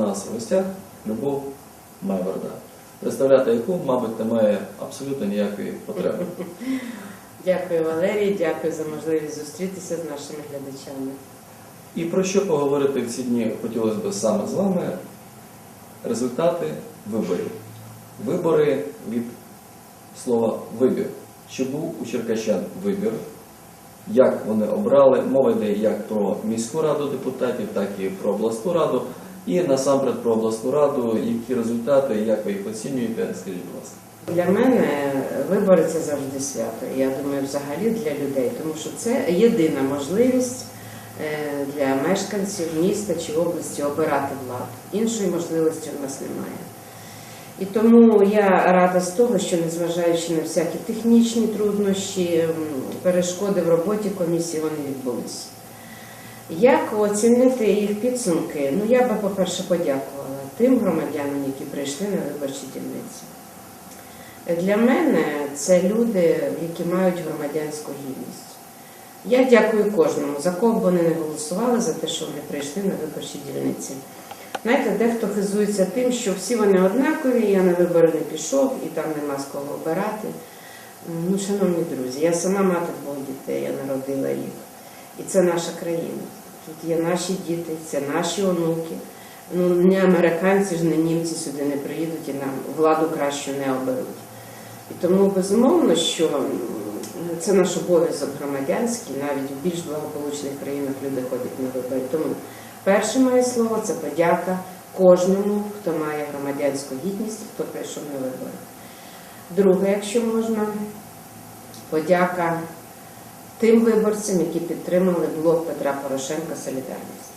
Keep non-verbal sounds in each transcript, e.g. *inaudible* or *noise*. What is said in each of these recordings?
нас в гостях Любов Майворда, представляти яку, мабуть, немає абсолютно ніякої потреби. *laughs* Дякую, Валерій, дякую за можливість зустрітися з нашими глядачами. І про що поговорити в ці дні хотілося б саме з вами? Результати виборів. Вибори від слова вибір. Чи був у черкащан вибір? Як вони обрали? Мова йде як про міську раду депутатів, так і про обласну раду. І насамперед про обласну раду, які результати, як ви їх оцінюєте, скажіть, будь ласка. Для мене вибори це завжди свято. Я думаю, взагалі для людей, тому що це єдина можливість е, для мешканців міста чи області обирати владу. Іншої можливості у нас немає. І тому я рада з того, що незважаючи на всякі технічні труднощі, перешкоди в роботі комісії, вони відбулися. Як оцінити їх підсумки? Ну, я би, по-перше, подякувала тим громадянам, які прийшли на виборчі дільниці. Для мене це люди, які мають громадянську гідність. Я дякую кожному, за кого б вони не голосували, за те, що вони прийшли на виборчі дільниці. Знаєте, дехто хизується тим, що всі вони однакові, я на вибори не пішов і там нема з кого обирати. Ну, шановні друзі, я сама мати двох дітей, я народила їх. І це наша країна. Тут є наші діти, це наші онуки. Ну, не американці ж, не німці сюди не приїдуть і нам владу кращу не оберуть. І тому безумовно, що це наш обов'язок громадянський, навіть в більш благополучних країнах люди ходять на вибори. Тому перше моє слово це подяка кожному, хто має громадянську гідність, хто прийшов на вибори. Друге, якщо можна, подяка тим виборцям, які підтримали блок Петра Порошенка Солідарність.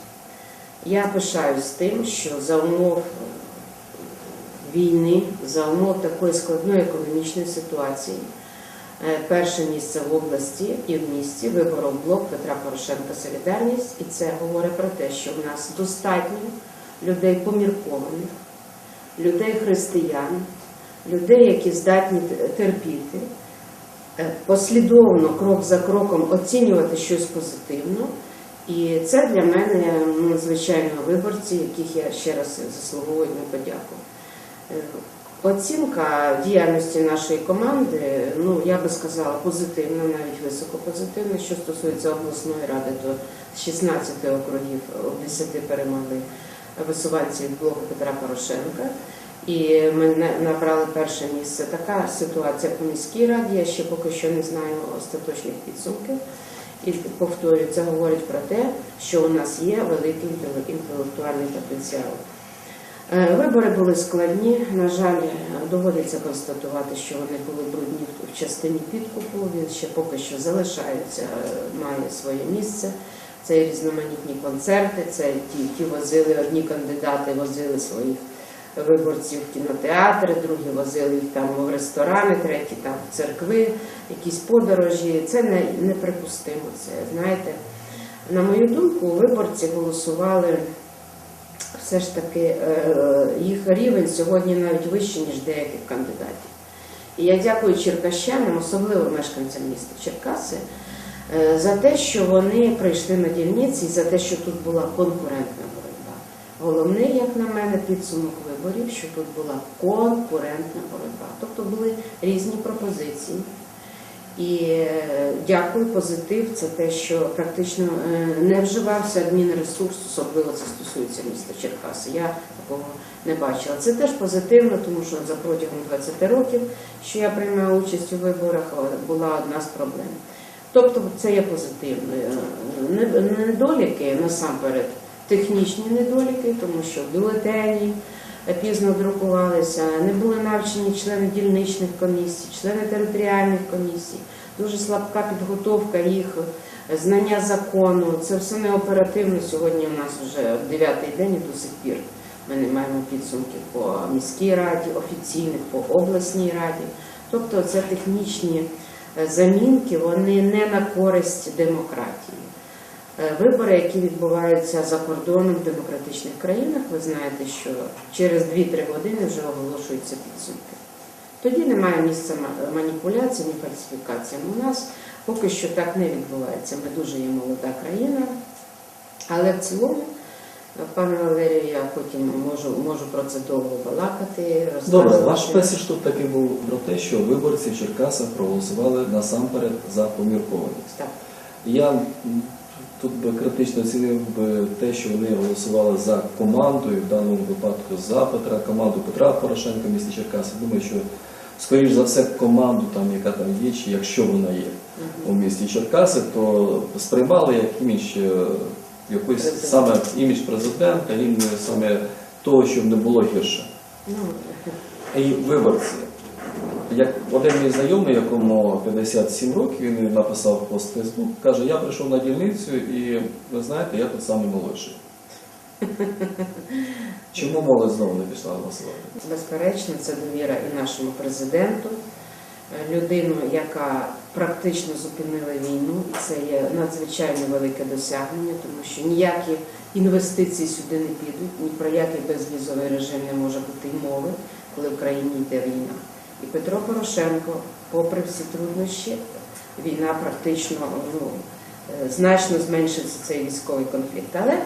Я пишаюсь тим, що за умов війни, за умов такої складної економічної ситуації, е, перше місце в області і в місті виборов блок Петра Порошенка Солідарність, і це говорить про те, що в нас достатньо людей поміркованих, людей християн, людей, які здатні терпіти, послідовно, крок за кроком оцінювати щось позитивно. І це для мене ну, звичайно виборці, яких я ще раз заслуговую на подяку. Е, Оцінка діяльності нашої команди, ну я би сказала, позитивна, навіть високопозитивна. Що стосується обласної ради, то з 16 округів об 10 перемогли висуванці від блоку Петра Порошенка. І ми набрали перше місце. Така ситуація по міській раді. Я ще поки що не знаю остаточних підсумків. І повторюю, це говорить про те, що у нас є великий інтелектуальний потенціал. Е, Вибори були складні. На жаль, доводиться констатувати, що вони були брудні в частині підкупу. Він ще поки що залишається, е, має своє місце. Це різноманітні концерти, це ті, ті возили одні кандидати, возили своїх виборців в кінотеатри, другі возили їх там в ресторани, треті там в церкви, якісь подорожі. Це не, неприпустимо. Це знаєте, на мою думку, виборці голосували все ж таки е, їх рівень сьогодні навіть вищий, ніж деяких кандидатів. І я дякую черкащанам, особливо мешканцям міста Черкаси, е, за те, що вони прийшли на дільниці і за те, що тут була конкурентна боротьба. Головний, як на мене, підсумок виборів, що тут була конкурентна боротьба. Тобто були різні пропозиції. І е, дякую, позитив. Це те, що практично е, не вживався адмінресурс, особливо це стосується міста Черкаси. Я такого не бачила. Це теж позитивно, тому що за протягом 20 років, що я приймаю участь у виборах, е, була одна з проблем. Тобто це є позитивно. Недоліки насамперед технічні недоліки, тому що бюлетені пізно друкувалися, не були навчені члени дільничних комісій, члени територіальних комісій, дуже слабка підготовка їх, знання закону. Це все не оперативно. Сьогодні у нас вже дев'ятий день і до сих пір ми не маємо підсумків по міській раді, офіційних, по обласній раді. Тобто це технічні е, замінки, вони не на користь демократії. Е, Вибори, які відбуваються за кордоном в демократичних країнах, ви знаєте, що через 2-3 години вже оголошуються підсумки. Тоді немає місця ма- маніпуляціям і фальсифікаціям. У нас поки що так не відбувається. Ми дуже є молода країна, але в цілому Пане Валерію, я потім можу, можу про це довго балакати, Добре, ваш меседж тут таки був про те, що виборці в Черкасах проголосували насамперед за поміркованість. Так. Я тут би критично оцінив би те, що вони голосували за команду, і в даному випадку за Петра, команду Петра Порошенка в місті Черкаси. Думаю, що скоріш за все команду, там, яка там є, чи якщо вона є у місті Черкаси, то сприймали як імідж е, якийсь саме імідж президента, імідж саме того, щоб не було гірше. Ну, І виборці. Як один мій знайомий, якому 57 років, він написав пост в Фейсбук, каже, я прийшов на дільницю і ви знаєте, я тут самий молодший. *laughs* Чому молодь знову не пішла голосувати? Безперечно, це довіра і нашому президенту, е, людину, яка практично зупинила війну, і це є надзвичайно велике досягнення, тому що ніякі інвестиції сюди не підуть, ні про який безвізовий режим не може бути й мови, коли в країні йде війна. І Петро Порошенко, попри всі труднощі, війна практично ну, е, значно зменшився цей військовий конфлікт. Але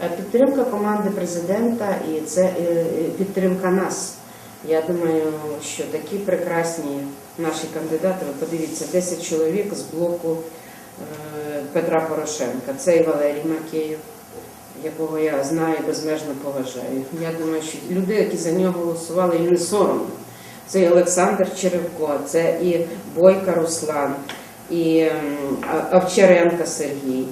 Е, Підтримка команди президента і це е, підтримка нас. Я думаю, що такі прекрасні наші кандидати, ви подивіться, 10 чоловік з блоку Петра Порошенка. Це і Валерій Макеєв, якого я знаю безмежно поважаю. Я думаю, що люди, які за нього голосували, їм не соромно. Це і Олександр Черевко, це і Бойка Руслан, і ем, Овчаренко Сергій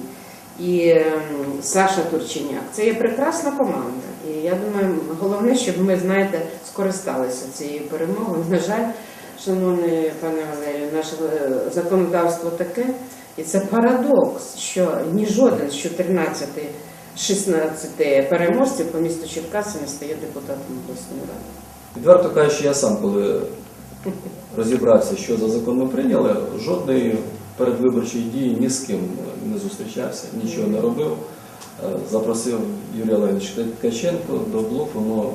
і ем, Саша Турченяк. Це є прекрасна команда. І я думаю, головне, щоб ми, знаєте, скористалися цією перемогою. На жаль, шановний пане Валерію, наше е, законодавство таке, і це парадокс, що ні жоден з 14 16 переможців по місту Черкаси не стає депутатом обласної ради. Відверто кажучи, я сам, коли розібрався, що за закон ми прийняли, жодної передвиборчої дії ні з ким не зустрічався, нічого не робив. Е, Запросив Юрія Леонідовича Ткаченко до блоку, але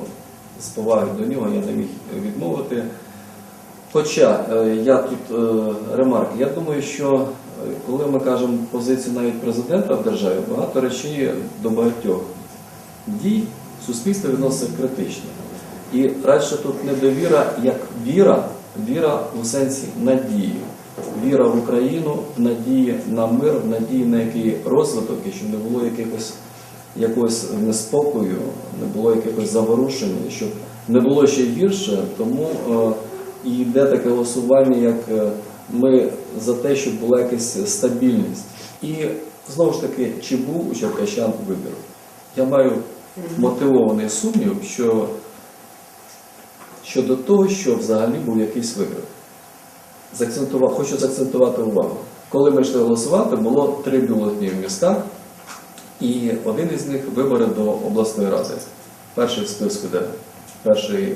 з поваги до нього я не міг відмовити. Хоча е, я тут е, ремарк, я думаю, що коли ми кажемо позицію навіть президента в державі, багато речей до багатьох дій суспільство відноситься критично. І радше тут не довіра, як віра, віра у сенсі надії. Віра в Україну, в надії на мир, в надії на який розвиток, і щоб не було якихось якогось неспокою, не було якихось заворушень, щоб не було ще гірше, тому е, йде таке голосування, як е, ми за те, щоб була якась стабільність. І знову ж таки, чи був у черкащан вибір? Я маю мотивований сумнів, що щодо того, що взагалі був якийсь вибір. Хочу заакцентувати увагу. Коли ми йшли голосувати, було три бюлетні в містах, і один із них вибори до обласної ради. Перший в списку, де перший е.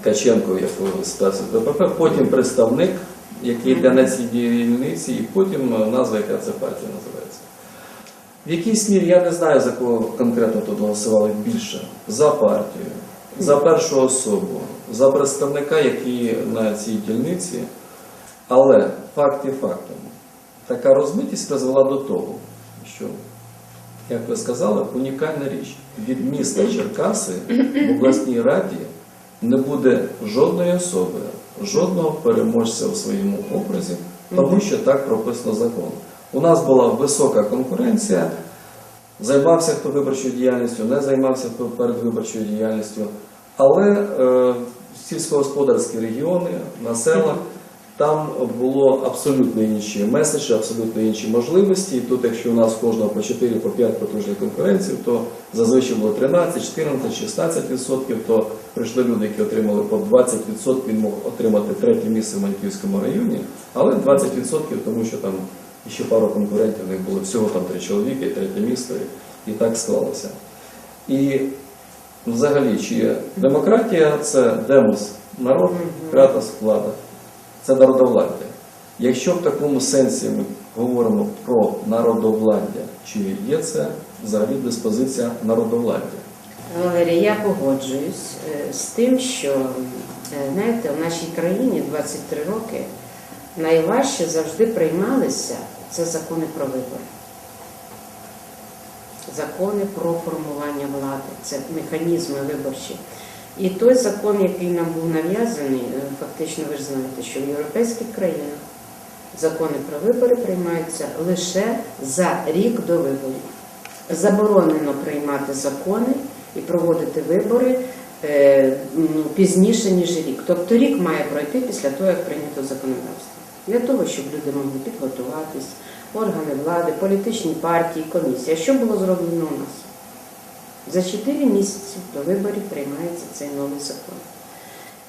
Ткаченко, як списку ДПП, потім представник, який йде на цій дільниці, і потім е, назва, яка це партія називається. В якійсь мірі я не знаю, за кого конкретно тут голосували більше. За партію, за першу особу, за представника, який на цій дільниці. Але факт є фактом. Така розмитість призвела до того, що, як ви сказали, унікальна річ. Від міста Черкаси в обласній раді не буде жодної особи, жодного переможця у своєму образі, тому що так прописано закон. У нас була висока конкуренція. Займався хто виборчою діяльністю, не займався хто передвиборчою діяльністю. Але е, сільськогосподарські регіони на селах там було абсолютно інші меседжі, абсолютно інші можливості. І тут, якщо у нас кожного по 4 по 5 потужних конкуренців, то зазвичай було 13, 14, 16 відсотків, то прийшли люди, які отримали по 20 відсотків, він мог отримати третє місце в Маньківському районі, але 20 відсотків, тому що там ще пару конкурентів, в них було всього там три чоловіки, третє місто, і, і так склалося. І взагалі, чи демократія це демос, народ, кратос, влада. Це народовладдя. Якщо в такому сенсі ми говоримо про народовладдя, чи є це взагалі диспозиція народовладдя? Валерій, я погоджуюсь е, з тим, що е, знаєте, в нашій країні 23 роки найважче завжди приймалися це закони про вибори. закони про формування влади, це механізми виборчі. І той закон, який нам був нав'язаний, е, фактично ви ж знаєте, що в європейських країнах закони про вибори приймаються лише за рік до виборів. Заборонено приймати закони і проводити вибори е, пізніше, ніж рік. Тобто рік має пройти після того, як прийнято законодавство. Для того, щоб люди могли підготуватись, органи влади, політичні партії, комісія. Що було зроблено у нас? За 4 місяці до виборів приймається цей новий закон.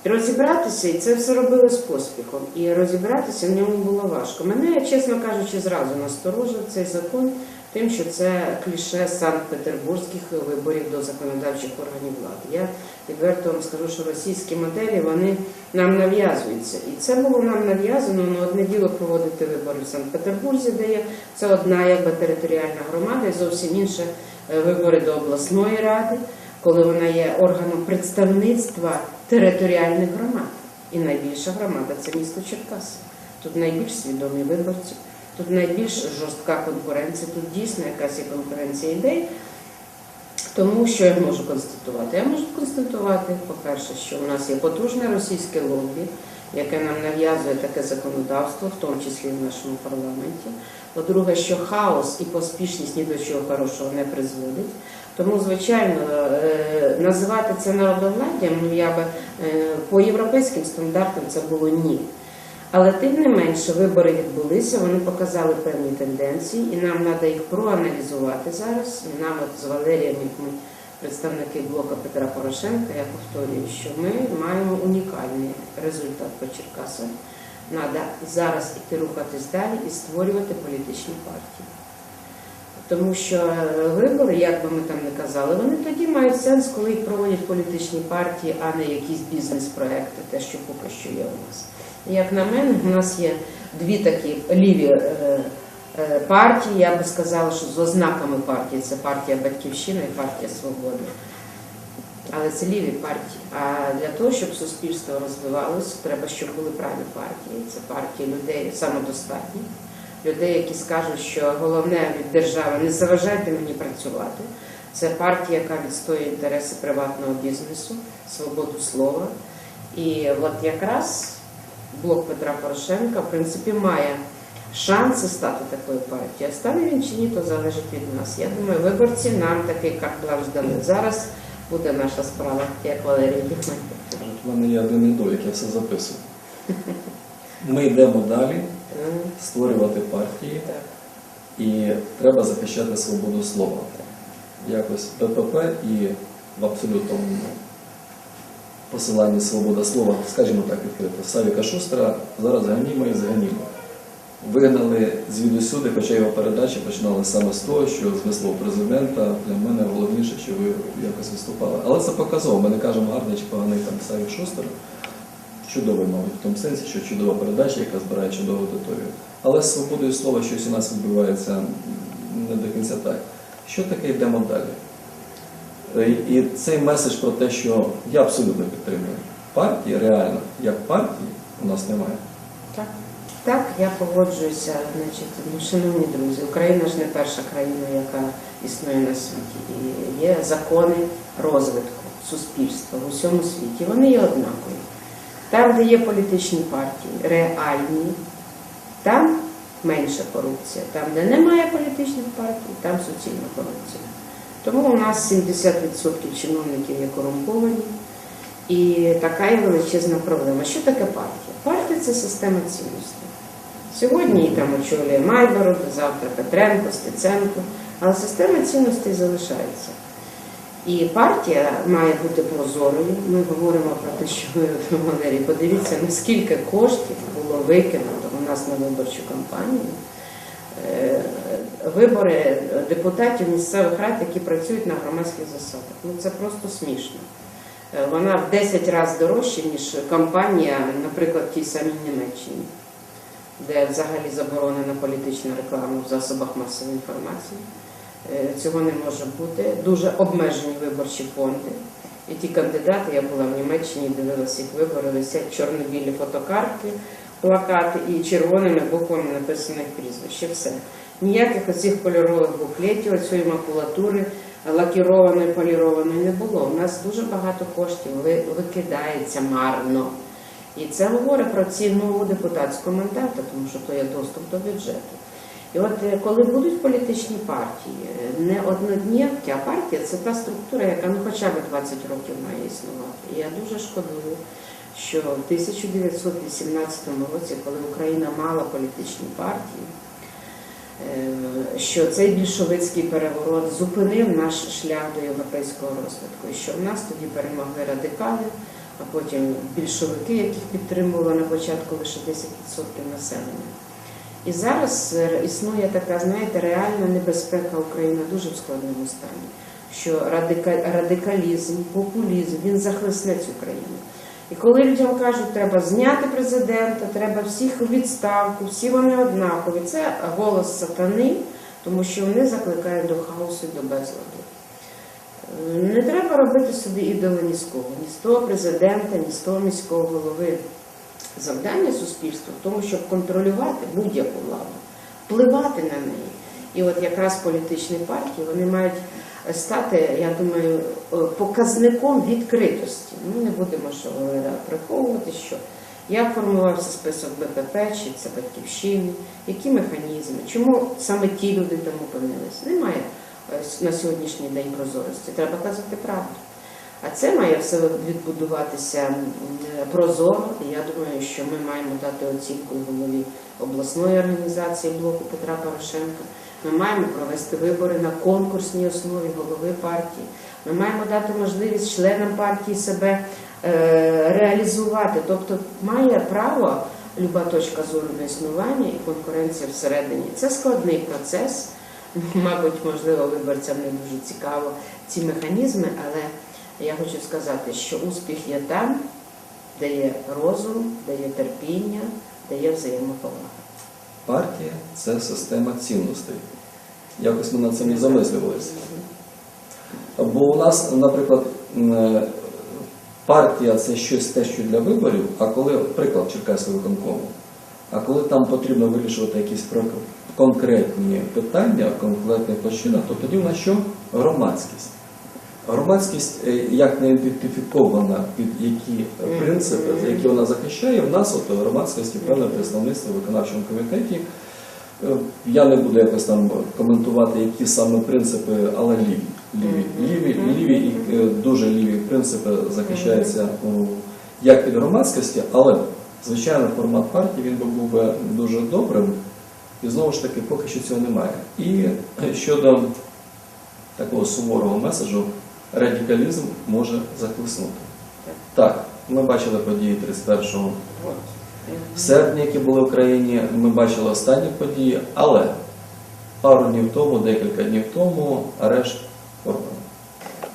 Розібратися, і це все робили з поспіхом, і розібратися в ньому було важко. Мене, чесно кажучи, зразу насторожив цей закон тим, що це кліше Санкт-Петербурзьких виборів до законодавчих органів влади. Я відверто вам скажу, що російські моделі вони нам нав'язуються. І це було нам нав'язано на одне діло проводити вибори в Санкт-Петербурзі, де є це одна якби територіальна громада, і зовсім інше вибори до обласної ради, коли вона є органом представництва територіальних громад. І найбільша громада це місто Черкаси. Тут найбільш свідомі виборці, тут найбільш жорстка конкуренція, тут дійсно якась є конкуренція ідей. Тому що я можу констатувати? Я можу констатувати, по-перше, що у нас є потужне російське лобі, яке нам нав'язує таке законодавство, в тому числі в нашому парламенті. По-друге, що хаос і поспішність ні до чого хорошого не призводить. Тому, звичайно, е, називати це народовладдям, ну я би е, по європейським стандартам це було ні. Але тим не менше вибори відбулися, вони показали певні тенденції, і нам треба їх проаналізувати зараз. І нам от з Валерієм, як ми представники блока Петра Порошенка, я повторюю, що ми маємо унікальний результат по Черкасах. Треба зараз іти рухатись далі і створювати політичні партії. Тому що е, вибори, як би ми там не казали, вони тоді мають сенс, коли їх проводять політичні партії, а не якісь бізнес-проекти, те, що поки що є у нас. Як на мене, у нас є дві такі ліві е, е, партії, я би сказала, що з ознаками партії це партія Батьківщина і партія Свободи. Але це ліві партії. А для того, щоб суспільство розвивалося, треба, щоб були праві партії. Це партії людей самодостатніх, людей, які скажуть, що головне від держави не заважайте мені працювати. Це партія, яка відстоює інтереси приватного бізнесу, свободу слова. І от якраз блок Петра Порошенка, в принципі, має шанси стати такою партією. Стане він чи ні, то залежить від нас. Я думаю, виборці нам такий карт-бланш дали. Зараз буде наша справа, як Валерій Діхман. У мене є один недолік, я все записую. Ми йдемо далі створювати партії і треба захищати свободу слова. Якось ППП і в абсолютному посиланні свобода слова, скажімо так відкрито, Савіка Шустера зараз ганімо і зганімо. Вигнали звідусюди, хоча його передачі починали саме з того, що з вислову президента для мене головніше, що ви якось виступали. Але це показово. Ми не кажемо гарний чи поганий там Савік Шустер. Чудовий, мабуть, в тому сенсі, що чудова передача, яка збирає чудову аудиторію. Але з свободою слова щось у нас відбувається не до кінця так. Що таке йдемо далі? Е, І цей меседж про те, що я абсолютно підтримую. Партії реально, як партії, у нас немає. Так. Так, я погоджуюся. Значить, ну, шановні друзі, Україна ж не перша країна, яка існує на світі. І є закони розвитку суспільства в усьому світі. Вони є однакові. Там, де є політичні партії, реальні, там менша корупція. Там, де немає політичних партій, там суцільна корупція. Тому у нас 70% чиновників є корумповані. І така є величезна проблема. Що таке партія? Партія це система цінностей. Сьогодні її там очолює Майбород, завтра Петренко, Стеценко, але система цінностей залишається. І партія має бути прозорою. Ми говоримо про те, що ви, Валерій, подивіться, наскільки коштів було викинуто у нас на виборчу кампанію. Е, Вибори депутатів місцевих рад, які працюють на громадських засадах. Ну це просто смішно. Е, Вона в 10 разів дорожча, ніж кампанія, наприклад, в тій самій Німеччині, де взагалі заборонена політична реклама в засобах масової інформації. Е, Цього не може бути. Дуже обмежені виборчі фонди. І ті кандидати, я була в Німеччині, дивилася їх вибори, висять чорно-білі фотокартки, плакати і червоними буквами написаних прізвище. Все. Ніяких оцих кольорових буклетів, оцієї макулатури лакірованої, полірованої не було. У нас дуже багато коштів ви- викидається марно. І це говорить про ціну депутатського мандата, тому що то є доступ до бюджету. І от е, коли будуть політичні партії, е, не однодневки, а партія це та структура, яка ну хоча б 20 років має існувати. І я дуже шкодую, що в 1918 році, коли Україна мала політичні партії, е, що цей більшовицький переворот зупинив наш шлях до європейського розвитку, і що в нас тоді перемогли радикали, а потім більшовики, яких підтримувало на початку лише 10% населення. І зараз е, існує така, знаєте, реальна небезпека України дуже в складному стані, що радикалізм, популізм він захлесне цю країну. І коли людям кажуть, треба зняти президента, треба всіх у відставку, всі вони однакові, це голос сатани, тому що вони закликають до хаосу і до безладу. Е, Не треба робити собі ідола ні з кого, ні з того президента, ні з того міського голови. Завдання суспільства в тому, щоб контролювати будь-яку владу, впливати на неї. І от якраз політичні партії вони мають стати, я думаю, е, показником відкритості. Ну не будемо що приховувати, що як формувався список БПП, чи це батьківщини, які механізми, чому саме ті люди там опинились. Немає е, на сьогоднішній день прозорості. Треба казати правду. А це має все відбудуватися прозоро. Я думаю, що ми маємо дати оцінку голові обласної організації блоку Петра Порошенка. Ми маємо провести вибори на конкурсній основі голови партії. Ми маємо дати можливість членам партії себе е, реалізувати. Тобто має право люба точка зору на існування і конкуренція всередині. Це складний процес. Мабуть, можливо, виборцям не дуже цікаво ці механізми, але я хочу сказати, що успіх є там, де є розум, де є терпіння, де є взаємоповага. Партія це система цінностей. Якось ми над цим не замислювалися. Бо у нас, наприклад, е, партія це щось те, що для виборів, а коли, приклад Черкаського виконкому, а коли там потрібно вирішувати якісь конкретні питання, конкретних площинах, то тоді в нас що? Громадськість. Громадськість, е, як не ідентифікована під які принципи, за які вона захищає, в нас от громадськості певне представництво в виконавчому комітеті. Е, Я не буду якось там коментувати, які саме принципи, але ліві. Ліві, ліві, ліві і е, дуже ліві принципи захищаються як від громадськості, але звичайно формат партії він би був би дуже добрим. І знову ж таки, поки що цього немає. І щодо такого суворого меседжу, радикалізм може захлиснути. Так, ми бачили події 31 серпня, які були в країні, ми бачили останні події, але пару днів тому, декілька днів тому, арешт Орбана.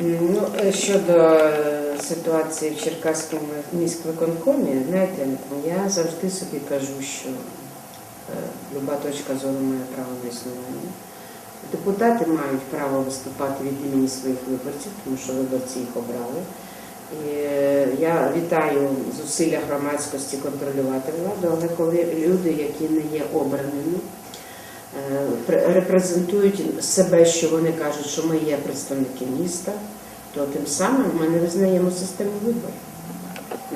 Ну, е, щодо е, ситуації в Черкаському міськвиконкомі, знаєте, я завжди собі кажу, що е, люба точка зору має право на існування. Депутати мають право виступати від імені своїх виборців, тому що виборці їх обрали. І е, я вітаю зусилля громадськості контролювати владу, але коли люди, які не є обраними, е, репрезентують себе, що вони кажуть, що ми є представники міста, то тим самим ми не визнаємо систему виборів.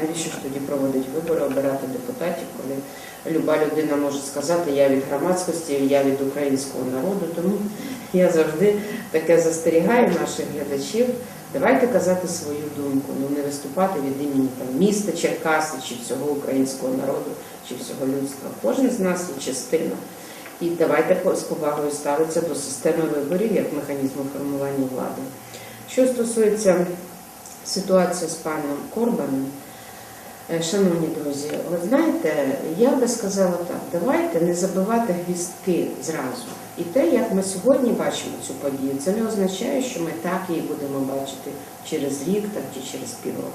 Навіщо ж тоді проводить вибори, обирати депутатів, коли люба людина може сказати, я від громадськості, я від українського народу. Тому я завжди таке застерігаю наших глядачів. Давайте казати свою думку, ну не виступати від імені там, міста, Черкаси чи всього українського народу, чи всього людства. Кожен з нас є частина. І давайте з повагою ставитися до системи виборів як механізму формування влади. Що стосується ситуації з паном Корбаном, шановні друзі, ви знаєте, я би сказала так, давайте не забивати гвістки зразу. І те, як ми сьогодні бачимо цю подію, це не означає, що ми так її будемо бачити через рік там, чи через півроку.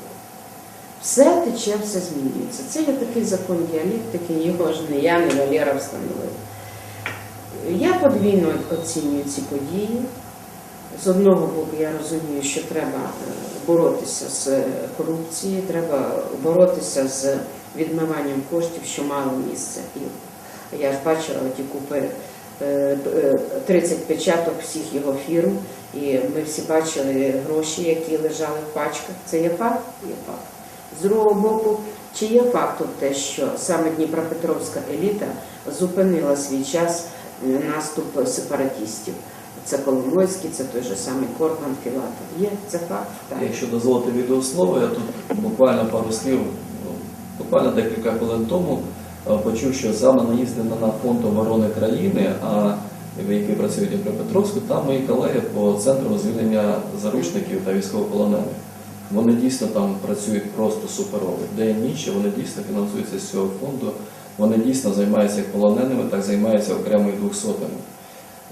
Все тече, все змінюється. Це є такий закон діалектики, його ж не я, не Валера встановив. Я подвійно оцінюю ці події. З одного боку, я розумію, що треба е, боротися з е, корупцією, треба боротися з відмиванням коштів, що мало місця. І я ж бачила ті купи е, е, 30 печаток всіх його фірм, і ми всі бачили гроші, які лежали в пачках. Це є факт? Є факт. З другого боку, чи є фактом те, що саме Дніпропетровська еліта зупинила свій час наступ сепаратістів? Це Коломойський, це той же самий Корбан Філатов. Є це факт? Так. Якщо дозволити відеослово, я тут буквально пару слів, ну, буквально декілька хвилин тому е, почув, що саме наїздили на фонд оборони країни, а в який працює Дніпропетровську, там мої колеги по центру звільнення заручників та військовополонених. Вони дійсно там працюють просто суперово. І ніч, вони дійсно фінансуються з цього фонду. Вони дійсно займаються як полоненими, так займаються окремо і двохсотими.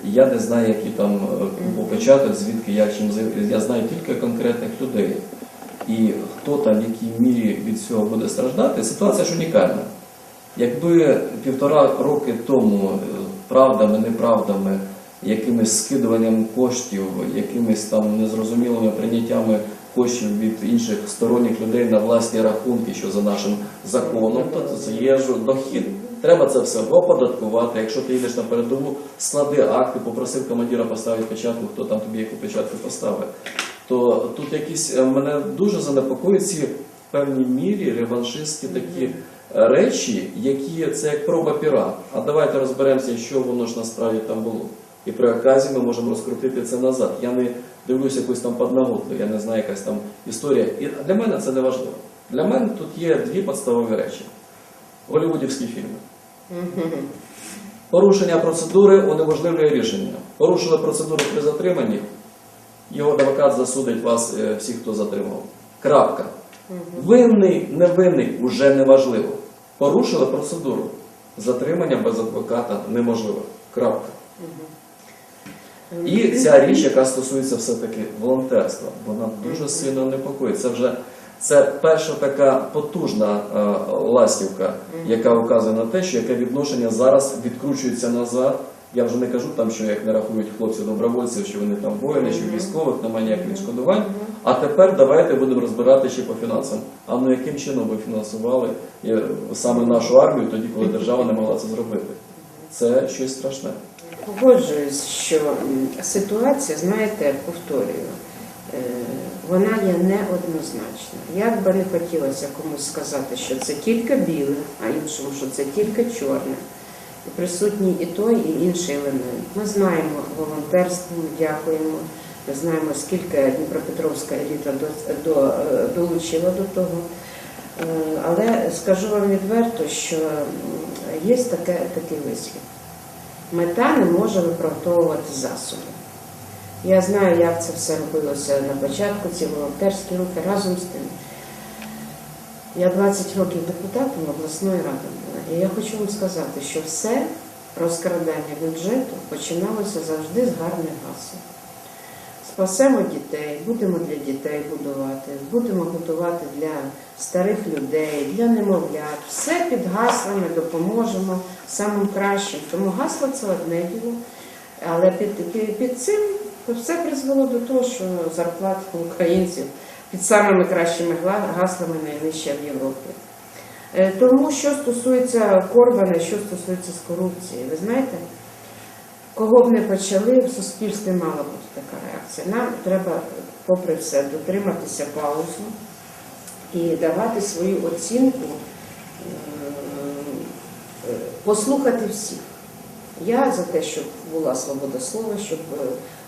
Я не знаю, які там е, був початок, звідки як чим Я знаю тільки конкретних людей. І хто там в якій мірі від цього буде страждати, ситуація ж унікальна. Якби півтора роки тому е, правдами, неправдами, якимись скидуванням коштів, якимись там незрозумілими прийняттями коштів від інших сторонніх людей на власні рахунки, що за нашим законом, то це є дохід. Треба це все оподаткувати. Якщо ти їдеш на передову, склади акти, попросив командира поставити печатку, хто там тобі яку печатку поставить. То тут якісь е, мене дуже занепокоюють ці в певній мірі реваншистські такі речі, які це як проба піра. А давайте розберемося, що воно ж насправді там було. І при оказі ми можемо розкрутити це назад. Я не дивлюся якусь там подноготну, я не знаю, якась там історія. І для мене це не важливо. Для мене тут є дві підставові речі. Голівудівські фільми. *laughs* Порушення процедури унеможливлює рішення. Порушили процедуру при затриманні, його адвокат засудить вас, е, всіх, хто затримав. Крапка. Винний, невинний уже не важливо. Порушили процедуру. Затримання без адвоката неможливо. Крапка. І ця річ, яка стосується все-таки волонтерства, вона дуже сильно непокоїть. Це вже це перша така потужна е, ластівка, яка вказує на те, що яке відношення зараз відкручується назад. Я вже не кажу там, що як не рахують хлопців добровольців, що вони там воїни, що військових, немає ніяких відшкодувань. А тепер давайте будемо розбирати ще по фінансам. А ну яким чином ви фінансували е, саме нашу армію, тоді, коли держава не могла це зробити? Це щось страшне. Погоджуюсь, що ситуація, знаєте, повторюю, вона є неоднозначна. Як би не хотілося комусь сказати, що це тільки біле, а іншому, що це тільки чорне. І Присутній і той, і інший елемент. Ми знаємо волонтерство, дякуємо. Ми знаємо, скільки Дніпропетровська еліта до, до, е, долучила до того. Е, Але скажу вам відверто, що є таке, такий вислів. Мета не може виправдовувати засоби. Я знаю, як це все робилося на початку, ці волонтерські рухи разом з тим. Я 20 років депутатом обласної ради була. І я хочу вам сказати, що все розкрадання бюджету починалося завжди з гарних гасел. Спасемо дітей, будемо для дітей будувати, будемо будувати для старих людей, для немовлят. Все під гаслами допоможемо самим кращим. Тому гасло це одне діло. Але під, під, під цим все призвело до того, що зарплата українців під самими кращими гаслами найнижча в Європі. Е, Тому що стосується Корбана, що стосується з корупції, ви знаєте, кого б не почали, в суспільстві мала бути така реакція. Нам треба, попри все, дотриматися паузу і давати свою оцінку, е, е, послухати всіх. Я за те, щоб була свобода слова, щоб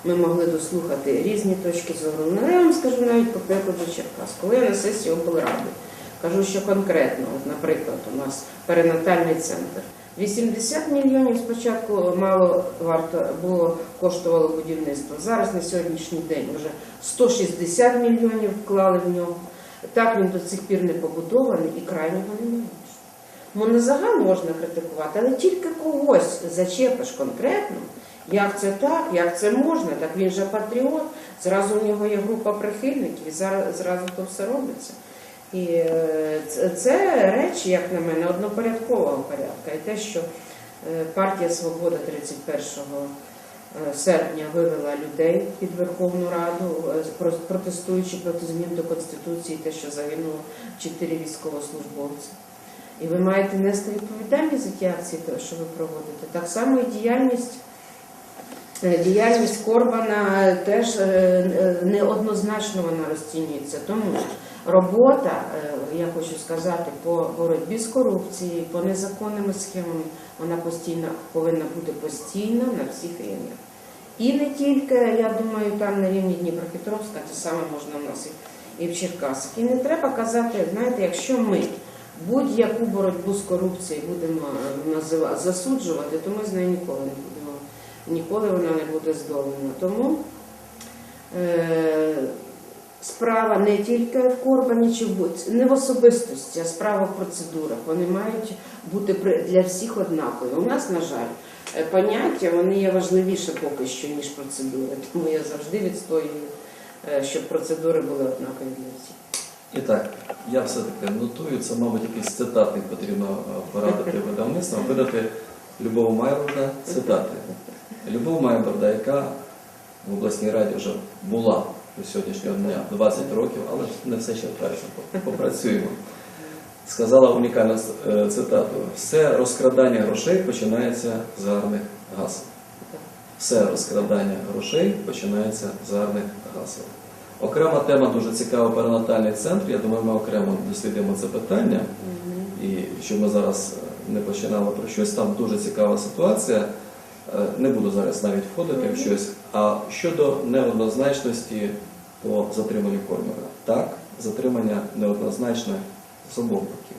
ми могли дослухати різні точки зору. Ну, я вам скажу навіть по прикладу Черкас. Коли я на сесії облради кажу, що конкретно, от, наприклад, у нас перинатальний центр. 80 мільйонів спочатку мало варто було коштувало будівництво. Зараз на сьогоднішній день вже 160 мільйонів вклали в нього. Так він до цих пір не побудований і крайнього немає. Ну, не загал можна критикувати, але тільки когось зачепиш конкретно, як це так, як це можна, так він же патріот, зразу в нього є група прихильників, і зразу то все робиться. І е, це, речі, як на мене, однопорядкового порядка. І те, що е, партія Свобода 31 е, серпня вивела людей під Верховну Раду, протестуючи проти змін до Конституції, те, що загинуло чотири військовослужбовці. І ви маєте нести відповідальність за ті акції, що ви проводите. Так само і діяльність. Е, Діяльність Корбана теж е, е, неоднозначно вона розцінюється, тому що робота, я хочу сказати, по боротьбі з корупцією, по незаконними схемами, вона постійно повинна бути постійно на всіх рівнях. І не тільки, я думаю, там на рівні Дніпропетровська, те саме можна в нас і- в Черкасах. І не треба казати, знаєте, якщо ми будь-яку боротьбу з корупцією будемо засуджувати, то ми з нею ніколи не будемо, ніколи вона не буде здолана. Тому е, справа не тільки в Корбані чи в не в особистості, а справа в процедурах. Вони мають бути для всіх однакові. У нас, на жаль, е, поняття вони є важливіше поки що, ніж процедури. Тому я завжди відстоюю, е, щоб процедури були однакові для всіх. І так, я все-таки нотую, це, мабуть, якісь цитати потрібно е, порадити *laughs* видавництвам, видати Любов Майборда цитати. Любов Майборда, яка в обласній раді вже була до сьогоднішнього дня 20 років, але не все ще вперше попрацюємо. Сказала унікальну е, цитату: все розкрадання грошей починається з гарних гасел. Все розкрадання грошей починається з гарних гасел. Окрема тема дуже цікава перинатальний центр. Я думаю, ми окремо дослідимо це питання. І щоб ми зараз е, не починали про щось, там дуже цікава ситуація. Е, Не буду зараз навіть входити в щось. А щодо неоднозначності по затриманню Кормера. Так, затримання неоднозначне з обох боків.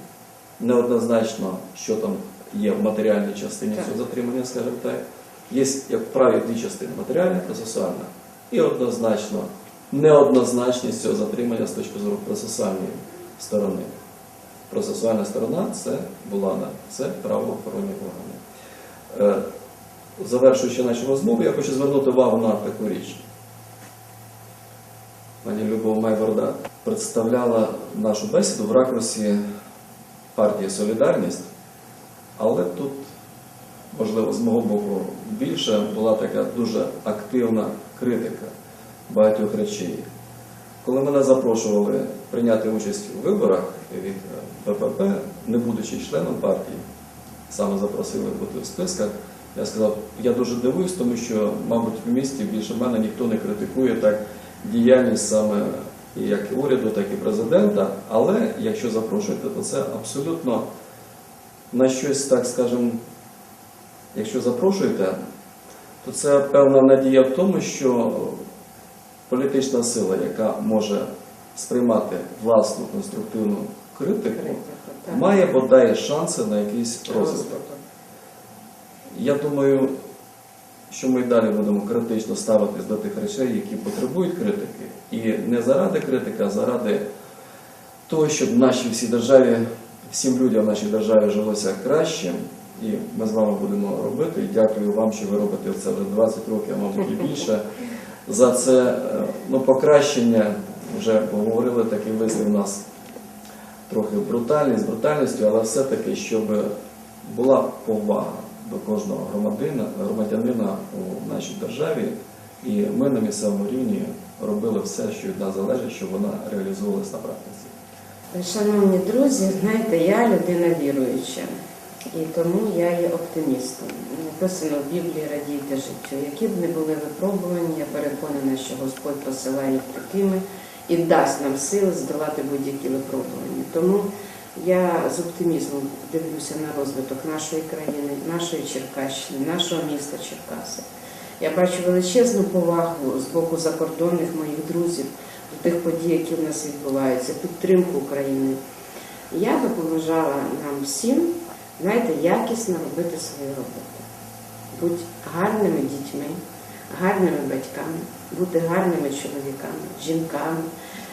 Неоднозначно, що там є в матеріальній частині Так. цього затримання, скажімо так. Є, як праві, дві частини матеріальна, процесуальна. І однозначно неоднозначність цього затримання з точки зору процесуальної сторони. Процесуальна сторона це влада, це правоохоронні органи. Завершуючи нашу розмову, я хочу звернути увагу на таку річ. Пані Любов Майворда представляла нашу бесіду в ракурсі партії Солідарність, але тут, можливо, з мого боку більше була така дуже активна критика багатьох речей. Коли мене запрошували прийняти участь у виборах від БПП, не будучи членом партії, саме запросили бути в списках, я сказав, я дуже дивуюсь, тому що, мабуть, в місті більше мене ніхто не критикує так діяльність саме як і уряду, так і президента. Але якщо запрошуєте, то це абсолютно на щось, так скажемо, якщо запрошуєте, то це певна надія в тому, що політична сила, яка може сприймати власну конструктивну критику, має бодай шанси на якийсь розвиток. Я думаю, що ми далі будемо критично ставитись до тих речей, які потребують критики. І не заради критики, а заради того, щоб в нашій всій державі, всім людям в нашій державі жилося краще. І ми з вами будемо робити. І дякую вам, що ви робите це вже 20 років, а мабуть і більше. За це е, ну, покращення, вже поговорили такий вислів у нас трохи брутальний, з брутальністю, але все-таки, щоб була повага до кожного громадянина, громадянина у нашій державі, і ми на місцевому рівні робили все, що від нас залежить, щоб вона реалізовувалась на практиці. Шановні друзі, знаєте, я людина віруюча, і тому я є оптимістом. Написано в Біблії радійте життю. Які б не були випробування, я переконана, що Господь посилає їх такими і дасть нам сили здолати будь-які випробування. Тому я з оптимізмом дивлюся на розвиток нашої країни, нашої Черкащини, нашого міста Черкаси. Я бачу величезну повагу з боку закордонних моїх друзів до тих подій, які в нас відбуваються, підтримку України. Я би побажала нам всім, знаєте, якісно робити свою роботу. Бути гарними дітьми, гарними батьками, бути гарними чоловіками, жінками,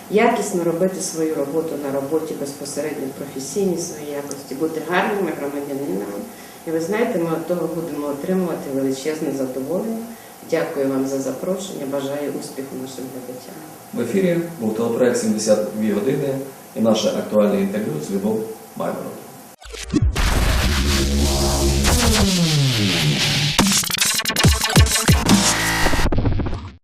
якісно робити свою роботу на роботі безпосередньо в професійній своїй якості, бути гарними громадянинами. І ви знаєте, ми від того будемо отримувати величезне задоволення. Дякую вам за запрошення. Бажаю успіху нашим глядачам. В ефірі був телепроект «72 години і наше актуальне інтерв'ю з Любов Майвород.